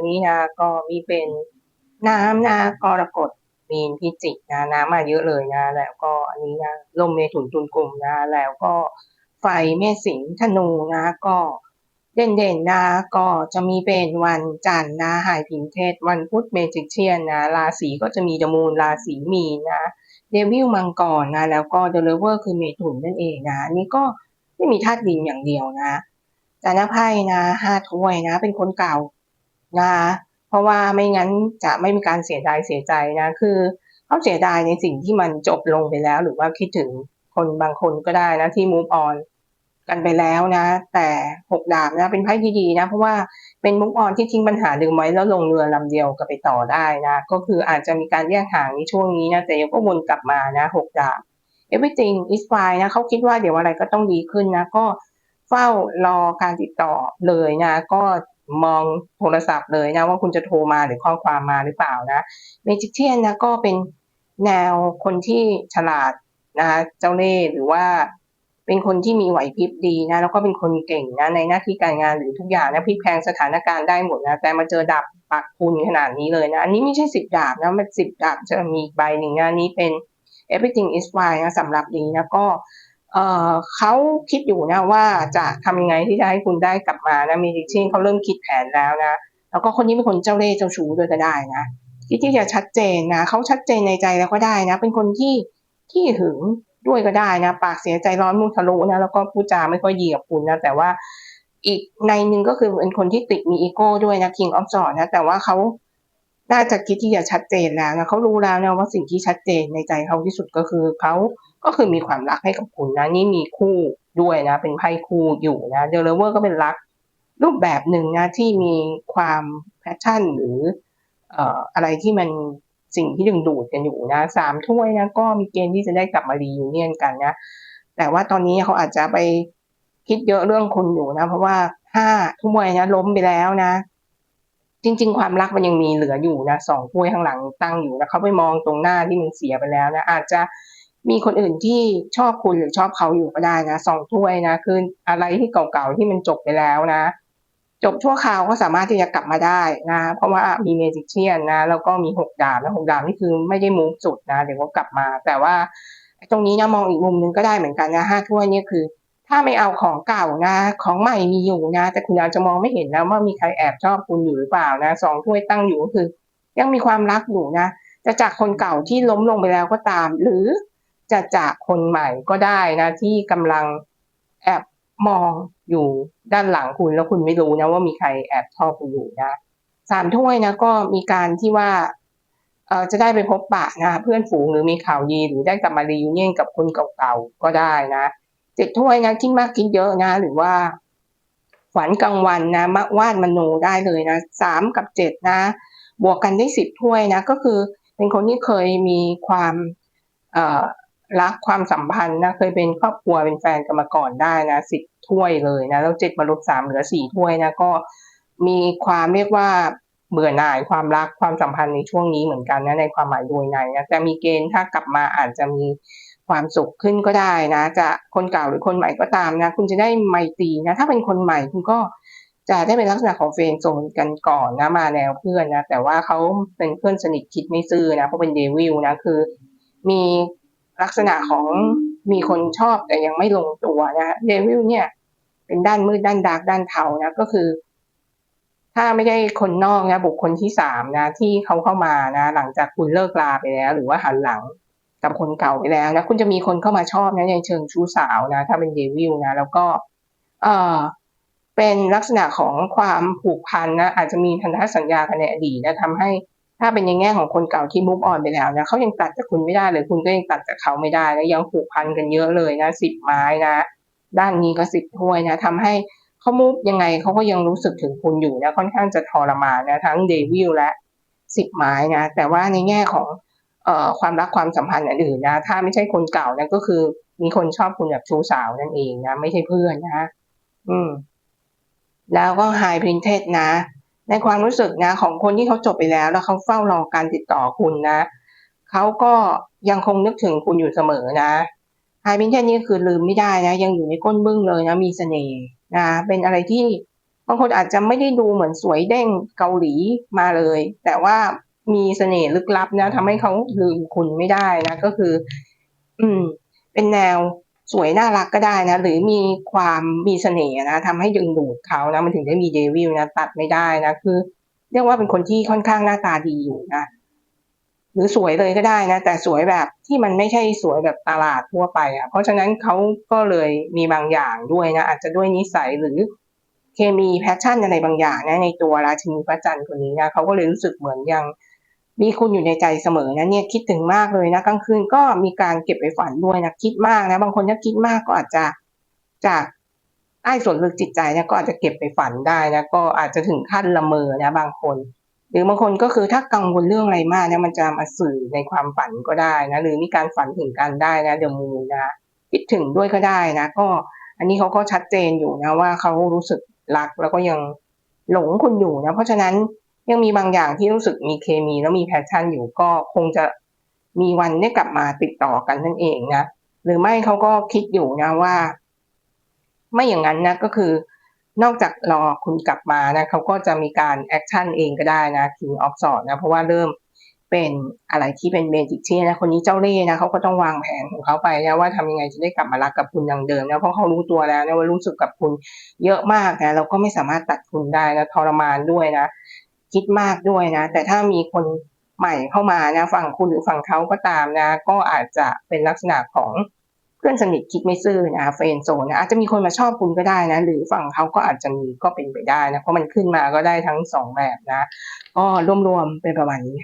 นนี้นะก็มีเป็นน้ำนะกรกฎมีนพิจิกนะน้ำมาเยอะเลยนะ แล้วก็อันนี้นะลมเมถุนตุลกลุ่มนะ แล้วก็ไฟเมษสิงธนูนะก็เด่นๆนะก็จะมีเป็นวันจันทร์นะหายพินเทศ วันพุธเมจิกเชียนนะราศีก็จะมีดมูลราศีมีนะเดวิลมังกรนะ แล้วก็เดลเวอร์คือเมถุนนั่นเองนะนนี้ก็ไม่มีธาตุดินอย่างเดียวนะจานไพ่นะห้าถ้วยนะ เป็นคนเก่า นะเพราะว่าไม่งั้นจะไม่มีการเสียดายเสียใจนะคือเขาเสียดายในสิ่งที่มันจบลงไปแล้ว หรือว่าคิดถึงคนบางคนก็ได้นะที่ move on กันไปแล้วนะ แต่หกดาบนะเป็นไพ่ที่ดีนะ เพราะว่าเป็นมุกออนที่ทิ้งปัญหาดึงไว้แล้วลงเรือลำเดียวก็ไปต่อได้นะ ก็คืออาจจะมีการแยกห่างในช่วงนี้นะ แต่ยังก็วนกลับมานะหกดาบ everything is fine นะเขาคิดว่าเดี๋ยวอะไรก็ต้องดีขึ้นนะ ก็เฝ้ารอการติดต่อเลยนะ ก็ มองโทรศัพท์เลยนะว่าคุณจะโทรมาหรือข้อความมาหรือเปล่านะเมจิกเทียนนะก็เป็นแนวคนที่ฉลาดนะเจ้าเล่ห์หรือว่าเป็นคนที่มีไหวพริบดีนะแล้วก็เป็นคนเก่งนะในหน้าที่การงานหรือทุกอย่างนะพลิกแพลงสถานการณ์ได้หมดนะแต่มาเจอดาบปักคุณขนาดนี้เลยนะอันนี้ไม่ใช่สิบดาบนะมันสิบดาบจะมีใบหนึ่งนะนี้เป็น everything is fine นะสำหรับนี้นะก็ เขาคิดอยู่นะว่าจะทำยังไงที่จะให้คุณได้กลับมานะมีเช่นเขาเริ่มคิดแผนแล้วนะแล้วก็คนนี้เป็นคนเจ้าเล่ห์เจ้าชู้ด้วยก็ได้นะที่ที่จะชัดเจนนะเขาชัดเจนในใจแล้วก็ได้นะ เป็นคนที่ที่หึงด้วยก็ได้นะ ปากเสียใจร้อนมุ่งทะลุนะแล้วก็พูดจาไม่ค่อยดีกับคุณนะแต่ว่าอีกในหนึ่งก็คือเป็นคนที่ติดมีอีโก้ด้วยนะ King of s w o r d นะแต่ว่าเขาน่าจะคิดที่จะชัดเจนแล้วนะเขารู้แล้วนะว่าสิ่งที่ชัดเจนในใจเขาที่สุดก็คือเขา ก็คือมีความรักให้กับคุณนะนี่มีคู่ด้วยนะ เป็นไพ่คู่อยู่นะเดลเวอร์ก็เป็นรักรูปแบบหนึ่งนะที่มีความแพชชั่นหรือเอ่ออะไรที่มันสิ่งที่ดึงดูดกันอยู่นะสามถ้วยนะก็มีเกณฑ์ที่จะได้กลับมารียูเนียนกันนะแต่ว่าตอนนี้เขาอาจจะไปคิดเยอะเรื่องคุณอยู่นะ เพราะว่าห้าถ้วยนะล้มไปแล้วนะ จริง ๆ ความรักมันยังมีเหลืออยู่นะสองถ้วยข้างหลังตั้งอยู่นะเขาไปมองตรงหน้าที่มันเสียไปแล้วนะอาจจะ มีคนอื่นที่ชอบคุณหรือชอบเขาอยู่ก็ได้นะสองถ้วยนะคืออะไรที่เก่าๆที่มันจบไปแล้วนะ จบชั่วคราวก็สามารถที่จะกลับมาได้นะ เพราะว่ามีเมจิเชียนนะ แล้วก็มีหกดาบแล้วหกดาบนี่คือไม่ได้มูฟสุดนะเดี๋ยวก็กลับมา แต่ว่าตรงนี้นะมองอีกมุมนึงก็ได้เหมือนกันนะห้าถ้วยนี่คือ ถ้าไม่เอาของเก่านะ ของใหม่มีอยู่นะ แต่คุณอาจจะมองไม่เห็นนะว่ามีใครแอบชอบคุณอยู่หรือเปล่านะสองถ้วยตั้งอยู่ก็คือ ยังมีความรักอยู่นะจะจากคนเก่าที่ล้มลงไปแล้วก็ตาม หรือ จะจากคนใหม่ก็ได้นะที่กำลังแอบมองอยู่ด้านหลังคุณแล้วคุณไม่รู้นะว่ามีใครแอบชอบคุณอยู่นะสามถ้วยนะก็มีการที่ว่าเออจะได้ไปพบปะนะเพื่อนฝูงหรือมีข่าวดีหรือได้กลับมารียูเนียนกับคนเก่าๆก็ได้นะเจ็ดถ้วยนะคิดมากคิดเยอะนะ หรือว่าฝันกลางวันนะมวาดมโนได้เลยนะสามกับเจ็ดนะ บวกกันได้สิบถ้วยนะ ก็คือเป็นคนที่เคยมีความเอ่อ รักความสัมพันธ์นะเคยเป็นครอบครัวเป็นแฟนกันมาก่อนได้นะสิบถ้วยเลยนะแล้วเจ็ดมาลบสามเหลือสี่ถ้วยนะก็มีความเรียกว่าเบื่อหน่ายความรักความสัมพันธ์ในช่วงนี้เหมือนกันนะในความหมายโดยในนะแต่มีเกณฑ์ถ้ากลับมาอาจจะมีความสุขขึ้นก็ได้นะ จะคนเก่าหรือคนใหม่ก็ตามนะ คุณจะได้ไมตรีนะ ถ้าเป็นคนใหม่คุณก็จะได้เป็นลักษณะของเฟรนโซนกันก่อนนะมาแนวเพื่อนนะแต่ว่าเขาเป็นเพื่อนสนิทคิดไม่ซื่อนะเพราะเป็นเดวิลนะคือ มี ลักษณะของมีคนชอบแต่ยังไม่ลงตัวนะเดวิลเนี่ย เป็นด้านมืดด้านดาร์กด้านเทานะก็คือ ถ้าไม่ได้คนนอกนะบุคคลที่สามนะ ที่เขาเข้ามานะ หลังจากคุณเลิกลาไปแล้ว หรือว่าหันหลังกับคนเก่าไปแล้วนะคุณจะมีคนเข้ามาชอบนะในเชิงชู้สาวนะ ถ้าเป็นเดวิลนะ แล้วก็ เออเป็นลักษณะของความผูกพันนะอาจจะมีพันธสัญญากันในอดีตนะทำให้ ถ้าเป็นในแง่ของคนเก่าที่มุกออนไปแล้วนะเขายังตัดจากคุณไม่ได้เลยคุณก็ยังตัดจากเขาไม่ได้แล้วยังผูกพันกันเยอะเลยนะสิบไม้นะ ด้านนี้ก็สิบถ้วยนะทำให้เขามุกยังไงเขาก็ยังรู้สึกถึงคุณอยู่นะค่อนข้างจะทรมานนะทั้งเดวิลและสิบไม้นะ แต่ว่าในแง่ของเอ่อความรักความสัมพันธ์อื่นนะ ถ้าไม่ใช่คนเก่านะก็คือมีคนชอบคุณแบบชู้สาวนั่นเองนะ ไม่ใช่เพื่อนนะ อืม แล้วก็ไฮพรินเทสนะ ในความรู้สึกนะของคนที่เขาจบไปแล้ว แล้วเขาเฝ้ารอการติดต่อคุณนะเขาก็ยังคงนึกถึงคุณอยู่เสมอนะไฮบินเทนนี่คือลืมไม่ได้นะ ยังอยู่ในก้นบึ้งเลยนะ มีเสน่ห์นะ เป็นอะไรที่บางคนอาจจะไม่ได้ดูเหมือนสวยเด้งเกาหลีมาเลย แต่ว่ามีเสน่ห์ลึกลับนะทำให้เขาลืมคุณไม่ได้นะ ก็คือ อืม เป็นแนว สวยน่ารักก็ได้นะ หรือมีความมีเสน่ห์นะทำให้ดึงดูดเขานะมันถึงได้มีเดวิลนะตัดไม่ได้นะคือ เรียกว่าเป็นคนที่ค่อนข้างหน้าตาดีอยู่นะหรือสวยเลยก็ได้นะ แต่สวยแบบที่มันไม่ใช่สวยแบบตลาดทั่วไปอะเพราะฉะนั้นเขาก็เลยมีบางอย่างด้วยนะอาจจะด้วยนิสัยหรือเคมีแพชชั่นอะไรบางอย่างนะในตัวราชินีพระจันทร์คนนี้นะเขาก็เลยรู้สึกเหมือนยัง มีคุณอยู่ในใจเสมอนะเนี่ยคิดถึงมากเลยนะกลางคืนก็มีการเก็บไปฝันด้วยนะคิดมากนะบางคนถ้าคิดมากก็อาจจะจากใต้ส่วนลึกจิตใจนะก็อาจจะเก็บไปฝันได้นะก็อาจจะถึงขั้นละเมอนะบางคน หรือบางคนก็คือถ้ากังวลเรื่องอะไรมากเนี่ยมันจะมาสื่อในความฝันก็ได้นะหรือมีการฝันถึงกันได้นะเดอะมูนนะคิดถึงด้วยก็ได้นะ ก็อันนี้เขาก็ชัดเจนอยู่นะว่าเขารู้สึกรักแล้วก็ยังหลงคุณอยู่นะเพราะฉะนั้น ยังมีบางอย่างที่รู้สึกมีเคมีแล้วมีแพชชั่นอยู่ก็คงจะมีวันได้กลับมาติดต่อกันนั่นเองนะหรือไม่เขาก็คิดอยู่นะว่า ไม่อย่างนั้นนะก็คือนอกจากรอคุณกลับมานะเขาก็จะมีการแอคชั่นเองก็ได้นะ King of s w o r d นะเพราะว่าเริ่มเป็นอะไรที่เป็นเบจิกที่นะคนนี้เจ้าเล่ห์นะเขาก็ต้องวางแผนของเขาไปนะว่าทำยังไงจะได้กลับมารักกับคุณอย่างเดิมนะเพราะเขารู้ตัวแล้วนะว่ารู้สึกกับคุณเยอะมากนะเราก็ไม่สามารถตัดคุณได้นะทรมานด้วยนะ คิดมากด้วยนะ แต่ถ้ามีคนใหม่เข้ามานะฝั่งคุณหรือฝั่งเขาก็ตามนะ ก็อาจจะเป็นลักษณะของเพื่อนสนิทคิดไม่ซื่อนะเฟรนโซนนะอาจจะมีคนมาชอบคุณก็ได้นะ หรือฝั่งเขาก็อาจจะมีก็เป็นไปได้นะ เพราะมันขึ้นมาก็ได้ทั้งสองแบบนะก็รวมๆเป็นประมาณนี้